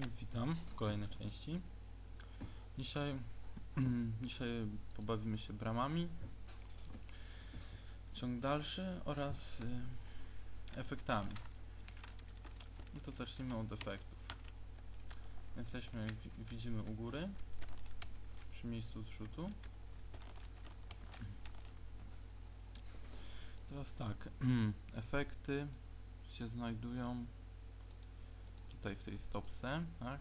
No więc witam w kolejnej części. Dzisiaj, dzisiaj pobawimy się bramami. Ciąg dalszy oraz y, efektami. I to zacznijmy od efektów. Jesteśmy, jak wi- widzimy, u góry, przy miejscu zrzutu. Teraz tak, efekty się znajdują tutaj w tej stopce, tak?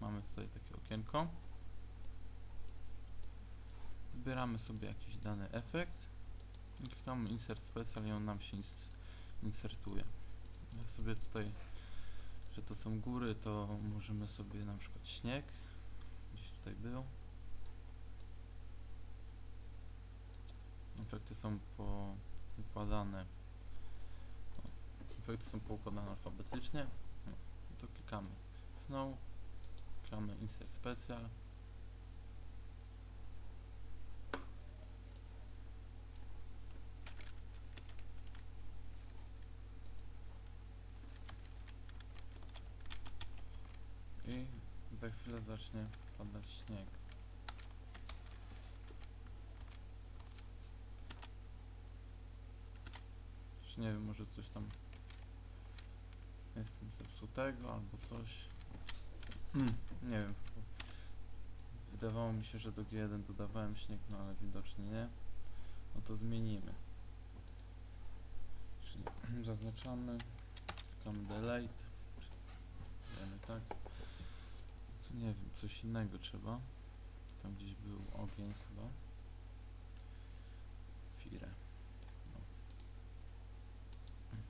Mamy tutaj takie okienko. Wybieramy sobie jakiś dany efekt i klikamy insert special i on nam się ins insertuje. Ja sobie tutaj, że to są góry, to możemy sobie na przykład śnieg, gdzieś tutaj był. Efekty są poukładane. o, Efekty są poukładane alfabetycznie to klikamy Snow, klikamy Insert Special. I za chwilę zacznie padać śnieg. Nie wiem, może coś tam Jestem zepsutego albo coś. Hmm, nie wiem. Wydawało mi się, że do G1 dodawałem śnieg, no ale widocznie nie. No to zmienimy. Czyli zaznaczamy, klikamy delete. Dajemy tak. Co nie wiem, coś innego trzeba. Tam gdzieś był ogień chyba. Fire. No.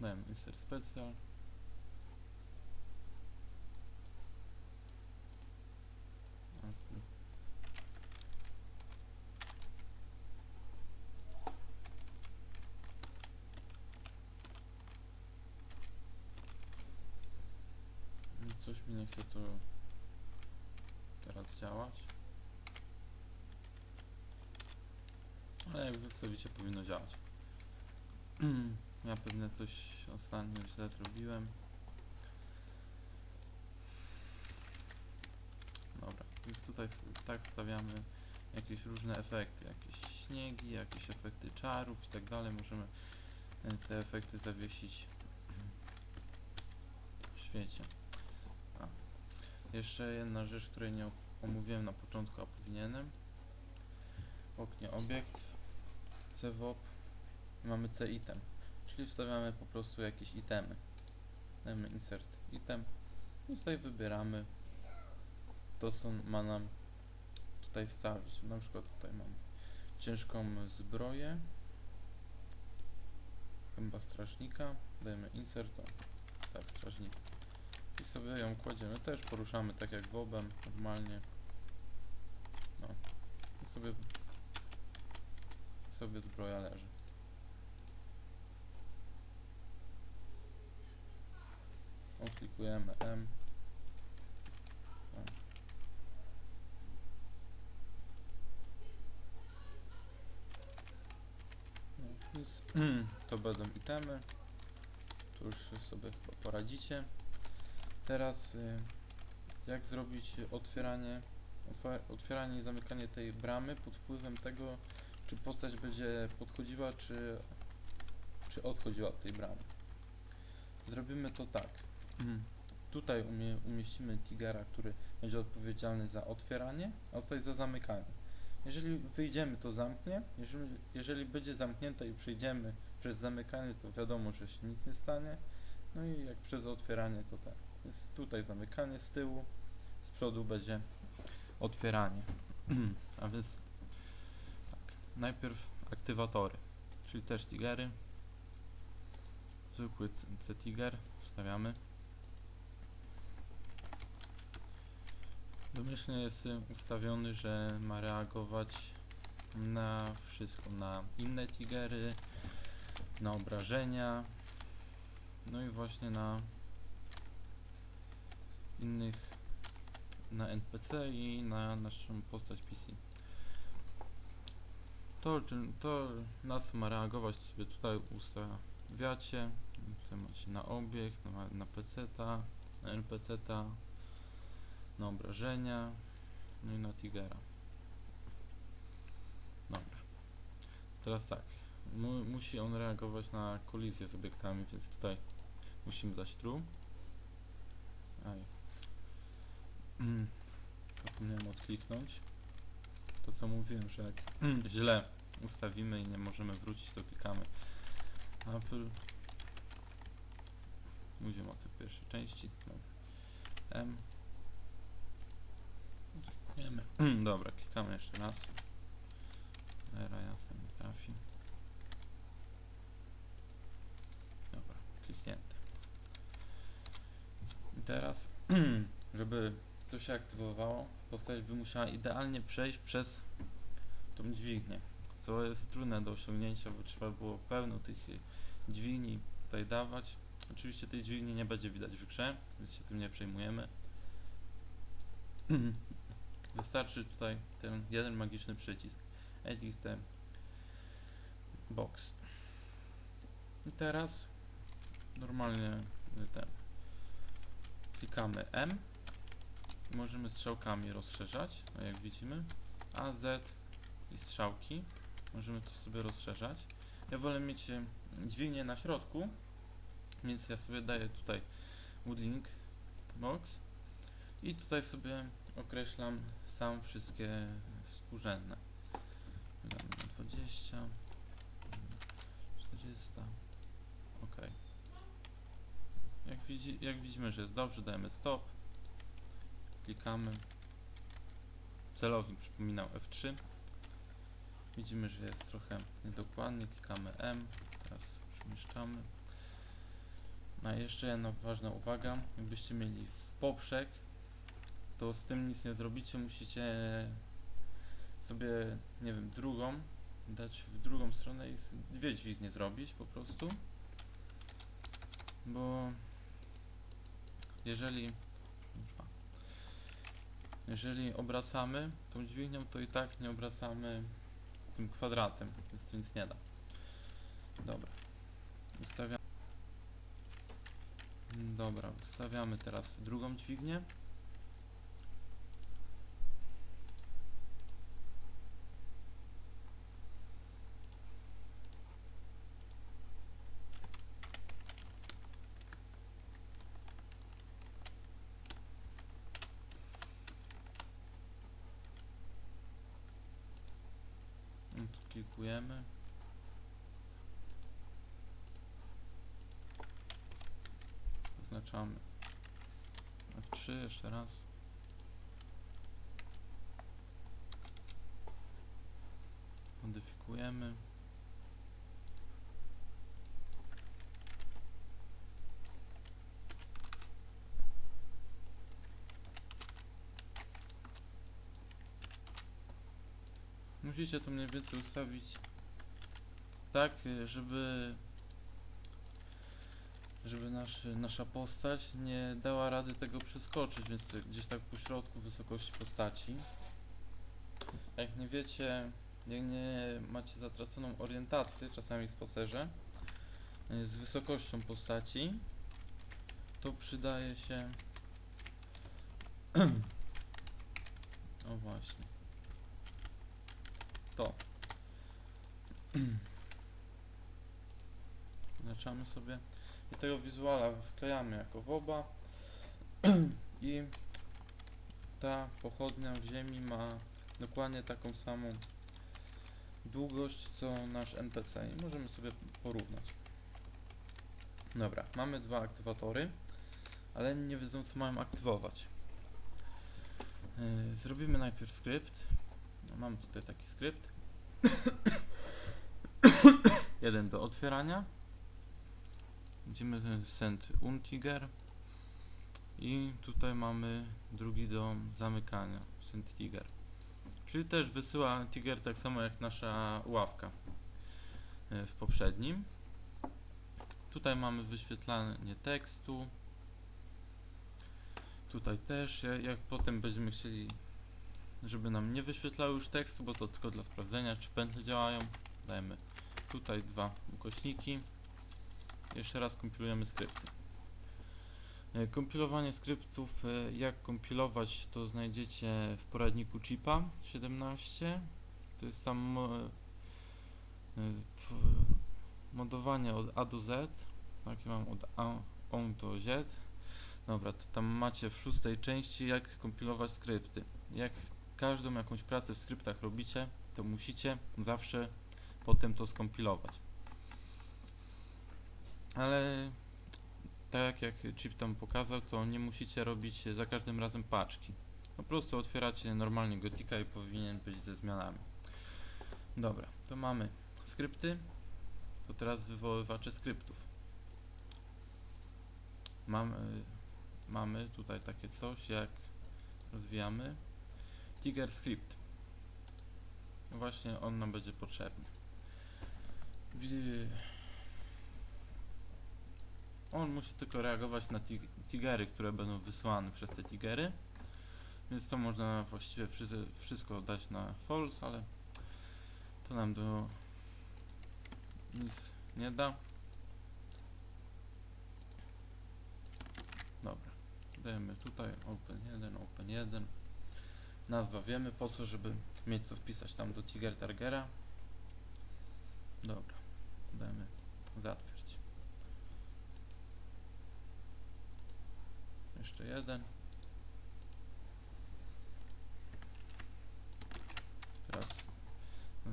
Dajemy insert special. Mhm. No Coś mi nie chce tu teraz działać. Ale jak wystawicie powinno działać. ja pewnie coś ostatnio źle zrobiłem. Dobra, więc tutaj tak wstawiamy jakieś różne efekty, jakieś śniegi, jakieś efekty czarów i tak dalej. Możemy e, te efekty zawiesić w świecie. A. Jeszcze jedna rzecz, której nie omówiłem na początku, a powinienem. W oknie obiekt, CWOP, mamy C-item, czyli wstawiamy po prostu jakieś itemy. Dajemy insert item i tutaj wybieramy to co ma nam tutaj wstawić. Na przykład tutaj mam ciężką zbroję, chyba strażnika, dajemy insert, o, tak, strażnik. I sobie ją kładziemy, też poruszamy tak jak wobem, normalnie. No i sobie sobie zbroja leży. Klikujemy M o. No, więc to będą itemy. Tu już sobie chyba poradzicie. Teraz y, jak zrobić otwieranie, otwieranie i zamykanie tej bramy pod wpływem tego, czy postać będzie podchodziła, czy, czy odchodziła od tej bramy. Zrobimy to tak. Tutaj umie, umieścimy Tigera, który będzie odpowiedzialny za otwieranie, a tutaj za zamykanie. Jeżeli wyjdziemy, to zamknie. Jeżeli, jeżeli będzie zamknięte i przejdziemy przez zamykanie, to wiadomo, że się nic nie stanie. No i jak przez otwieranie, to tak. Jest tutaj zamykanie z tyłu, z przodu będzie otwieranie. A więc tak, najpierw aktywatory, czyli też tigery. Zwykły C-tiger wstawiamy. Domyślnie jest ustawiony, że ma reagować na wszystko, na inne tigery, na obrażenia, no i właśnie na innych, na NPC i na naszą postać PC. To, to na co ma reagować, to sobie tutaj ustawiacie, tutaj macie na obiekt, na, na PC-ta, na NPC-ta, na obrażenia, no i na Tigera. Dobra. Teraz tak. Mu, musi on reagować na kolizję z obiektami, więc tutaj musimy dać true. Aj. Mm. Zapomniałem odkliknąć. To co mówiłem, że jak źle ustawimy i nie możemy wrócić, to klikamy Apple. Użyję mocy w pierwszej części. M. Klikniemy. Dobra, klikamy jeszcze raz. Era jasem nie trafi. Dobra, kliknięte. I teraz, żeby to się aktywowało, postać by musiała idealnie przejść przez tą dźwignię, co jest trudne do osiągnięcia, bo trzeba było pełno tych dźwigni tutaj dawać. Oczywiście tej dźwigni nie będzie widać w grze, więc się tym nie przejmujemy. Wystarczy tutaj ten jeden magiczny przycisk. Edit the box. I teraz normalnie ten klikamy M możemy strzałkami rozszerzać, no jak widzimy. A, Z i strzałki. Możemy to sobie rozszerzać. Ja wolę mieć dźwignię na środku, więc ja sobie daję tutaj woodlink box i tutaj sobie określam sam wszystkie współrzędne. Damy na 20, 400, ok. Jak, widzi, jak widzimy, że jest dobrze, dajemy stop, klikamy. Celownik przypominał F3. Widzimy, że jest trochę niedokładnie, klikamy M, teraz przemieszczamy. A jeszcze jedna ważna uwaga, jakbyście mieli w poprzek, to z tym nic nie zrobicie, musicie sobie, nie wiem, drugą, dać w drugą stronę i dwie dźwignie zrobić po prostu. Bo jeżeli jeżeli obracamy tą dźwignią, to i tak nie obracamy tym kwadratem, więc to nic nie da. Dobra. Ustawiamy. Dobra, ustawiamy teraz drugą dźwignię. I tu klikujemy. Zaznaczamy F3 jeszcze raz. Modyfikujemy. Musicie to mniej więcej ustawić tak, y, żeby żeby nasz, nasza postać nie dała rady tego przeskoczyć, więc gdzieś tak po środku wysokości postaci. Jak nie wiecie, jak nie macie zatraconą orientację, czasami spacerze, y, z wysokością postaci, to przydaje się o właśnie. To. Zaczynamy sobie i tego wizuala wklejamy jako woba i ta pochodnia w ziemi ma dokładnie taką samą długość co nasz NPC i możemy sobie porównać. Dobra, mamy dwa aktywatory, ale nie wiedzą co mają aktywować. Yy, zrobimy najpierw skrypt. No, mam tutaj taki skrypt. Jeden do otwierania. Widzimy ten send untiger. I tutaj mamy drugi do zamykania, send tiger. Czyli też wysyła tiger tak samo jak nasza ławka e, w poprzednim. Tutaj mamy wyświetlanie tekstu. Tutaj też, ja- jak potem będziemy chcieli żeby nam nie wyświetlały już tekstu, bo to tylko dla sprawdzenia, czy pętle działają. Dajemy tutaj dwa ukośniki. Jeszcze raz kompilujemy skrypty. E, Kompilowanie skryptów, e, jak kompilować to znajdziecie w poradniku chipa 17. To jest tam e, modowanie od A do Z. Takie mam od A on do Z. Dobra, to tam macie w szóstej części jak kompilować skrypty. Jak każdą jakąś pracę w skryptach robicie, to musicie zawsze potem to skompilować. Ale tak jak chip tam pokazał, to nie musicie robić za każdym razem paczki. Po prostu otwieracie normalnie Gotika i powinien być ze zmianami. Dobra, to mamy skrypty. To teraz wywoływacze skryptów. Mamy, mamy tutaj takie coś jak rozwijamy Tiger Script. Właśnie on nam będzie potrzebny. On musi tylko reagować na tig- tigery, które będą wysłane przez te tigery. Więc to można właściwie wszy- wszystko dać na false, ale to nam do nic nie da. Dobra. Dajemy tutaj open 1, open 1. Nazwa wiemy po co, żeby mieć co wpisać tam do Tiger Targera. Dobra. Dajemy zatwierdź. Jeszcze jeden. Teraz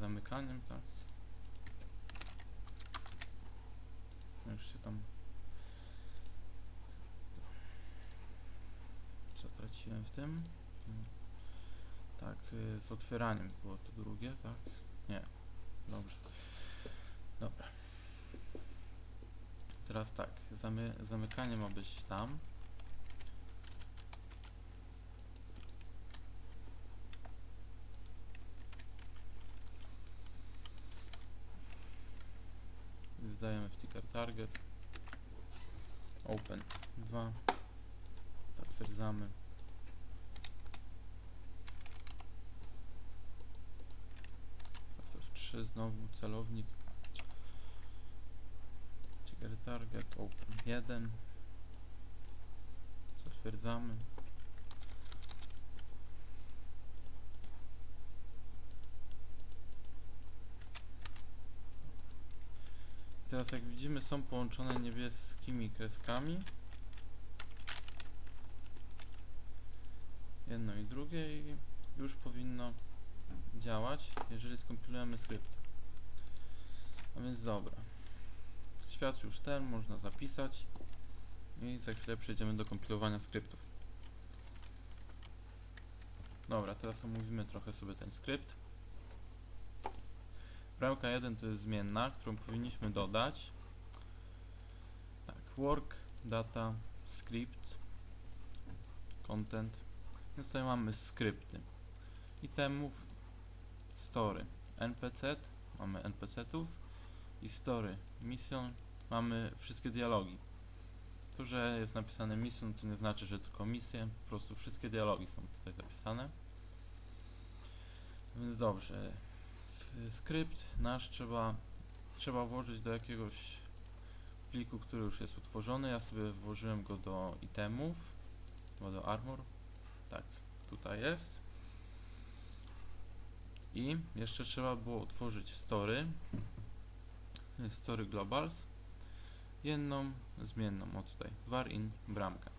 zamykaniem, tak. Już się tam zatraciłem w tym. Tak, y, z otwieraniem było to drugie, tak? Nie. Dobrze. Dobra. Teraz tak, zamy zamykanie ma być tam. Target. Open 2. Zatwierdzamy. Teraz F3 znowu celownik. Ticker target open 1. Zatwierdzamy. Teraz jak widzimy są połączone niebieskimi kreskami. Jedno i drugie i już powinno działać, jeżeli skompilujemy skrypt. A więc dobra. Świat już ten można zapisać i za chwilę przejdziemy do kompilowania skryptów. Dobra, teraz omówimy trochę sobie ten skrypt. Bramka 1 to jest zmienna, którą powinniśmy dodać. Tak, work, data, script, content. Więc tutaj mamy skrypty. Itemów, story, npc, mamy npc-ów i story, mission, mamy wszystkie dialogi. To, że jest napisane mission, to nie znaczy, że tylko misje, po prostu wszystkie dialogi są tutaj zapisane. Więc dobrze, skrypt nasz trzeba, trzeba włożyć do jakiegoś pliku, który już jest utworzony. Ja sobie włożyłem go do itemów, chyba do armor. Tak, tutaj jest. I jeszcze trzeba było utworzyć story, story globals, jedną zmienną, o tutaj, var in bramka.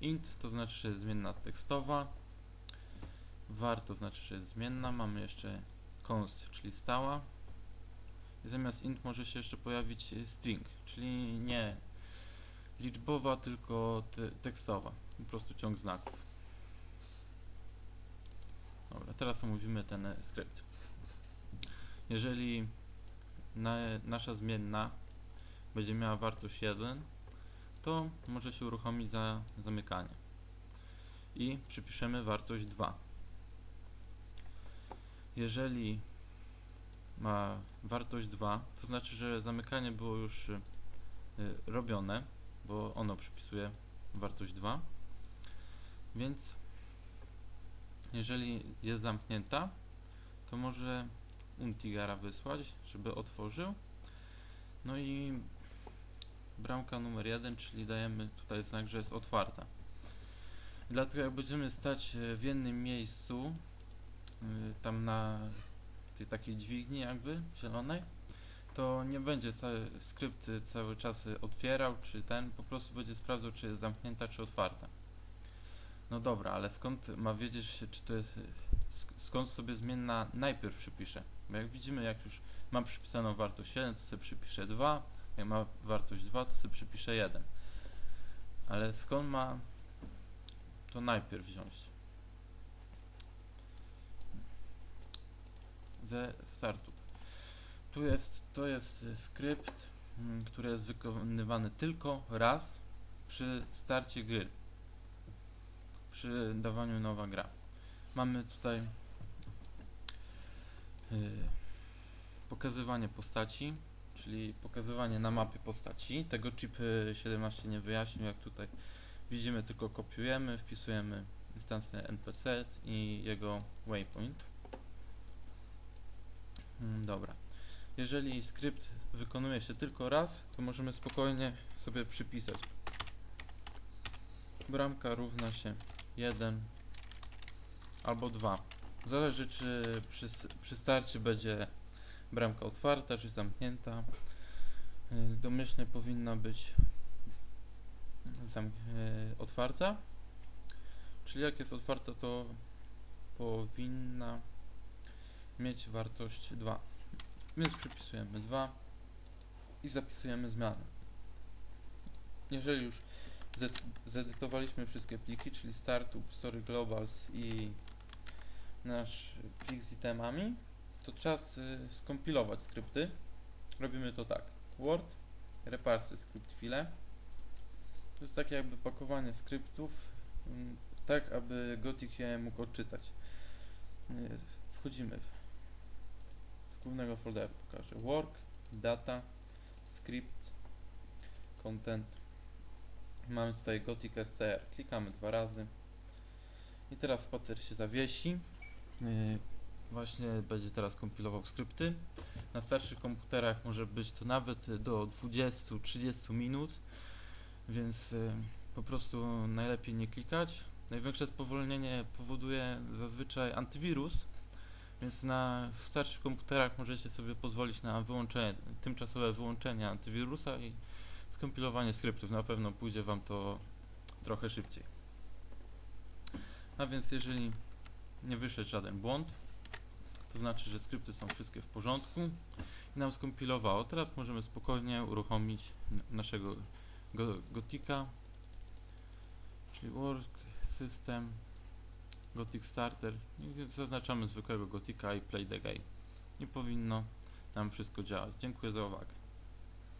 int to znaczy, że jest zmienna tekstowa, var to znaczy, że jest zmienna, mamy jeszcze const, czyli stała. I zamiast int może się jeszcze pojawić string, czyli nie liczbowa, tylko te tekstowa. Po prostu ciąg znaków. Dobra, teraz omówimy ten e, skrypt. Jeżeli na, nasza zmienna będzie miała wartość 1, to może się uruchomić za zamykanie. I przypiszemy wartość 2. Jeżeli ma wartość 2, to znaczy, że zamykanie było już y, robione, bo ono przypisuje wartość 2. Więc jeżeli jest zamknięta, to może untigara wysłać, żeby otworzył. No i bramka numer jeden, czyli dajemy tutaj znak, że jest otwarta. Dlatego jak będziemy stać e, w jednym miejscu, y, tam na tej takiej dźwigni jakby zielonej, to nie będzie cały skrypt y, cały czas y, otwierał, czy ten, po prostu będzie sprawdzał, czy jest zamknięta, czy otwarta. No dobra, ale skąd ma wiedzieć, czy to jest, y, sk- skąd sobie zmienna najpierw przypiszę? Bo jak widzimy, jak już mam przypisaną wartość 1, to sobie przypiszę 2, jak ma wartość 2, to sobie przypiszę 1. Ale skąd ma to najpierw wziąć? Ze startu. Tu jest, to jest y, skrypt, mm, który jest wykonywany tylko raz przy starcie gry. Przy dawaniu nowa gra. Mamy tutaj y, pokazywanie postaci, czyli pokazywanie na mapie postaci. Tego chip y, 17 nie wyjaśnił, jak tutaj widzimy, tylko kopiujemy, wpisujemy instancję NPC i jego waypoint. Mm, Dobra. Jeżeli skrypt wykonuje się tylko raz, to możemy spokojnie sobie przypisać. Bramka równa się 1 albo 2. Zależy czy przy, przy starcie będzie bramka otwarta czy zamknięta. Y, Domyślnie powinna być y, otwarta. Czyli jak jest otwarta to powinna mieć wartość 2. Więc przypisujemy 2 i zapisujemy zmianę. Jeżeli już zed- zedytowaliśmy wszystkie pliki, czyli startup, story globals i nasz plik z itemami, to czas y, skompilować skrypty. Robimy to tak. Word, reparse skrypt file. To jest takie jakby pakowanie skryptów, mm, tak aby Gothic je mógł odczytać. Y, Wchodzimy w głównego folderu pokażę work, data, script, content. Mamy tutaj Gothic STR. Klikamy dwa razy. I teraz spacer się zawiesi. Yy, właśnie będzie teraz kompilował skrypty. Na starszych komputerach może być to nawet do 20-30 minut, więc yy, po prostu najlepiej nie klikać. Największe spowolnienie powoduje zazwyczaj antywirus, więc na starszych komputerach możecie sobie pozwolić na wyłączenie, tymczasowe wyłączenie antywirusa i skompilowanie skryptów. Na pewno pójdzie Wam to trochę szybciej. A więc jeżeli nie wyszedł żaden błąd, to znaczy, że skrypty są wszystkie w porządku i nam skompilowało. Teraz możemy spokojnie uruchomić naszego go, Gotika, czyli Work System Gothic Starter zaznaczamy zwykłego Gotika i Play the Game. I powinno nam wszystko działać. Dziękuję za uwagę.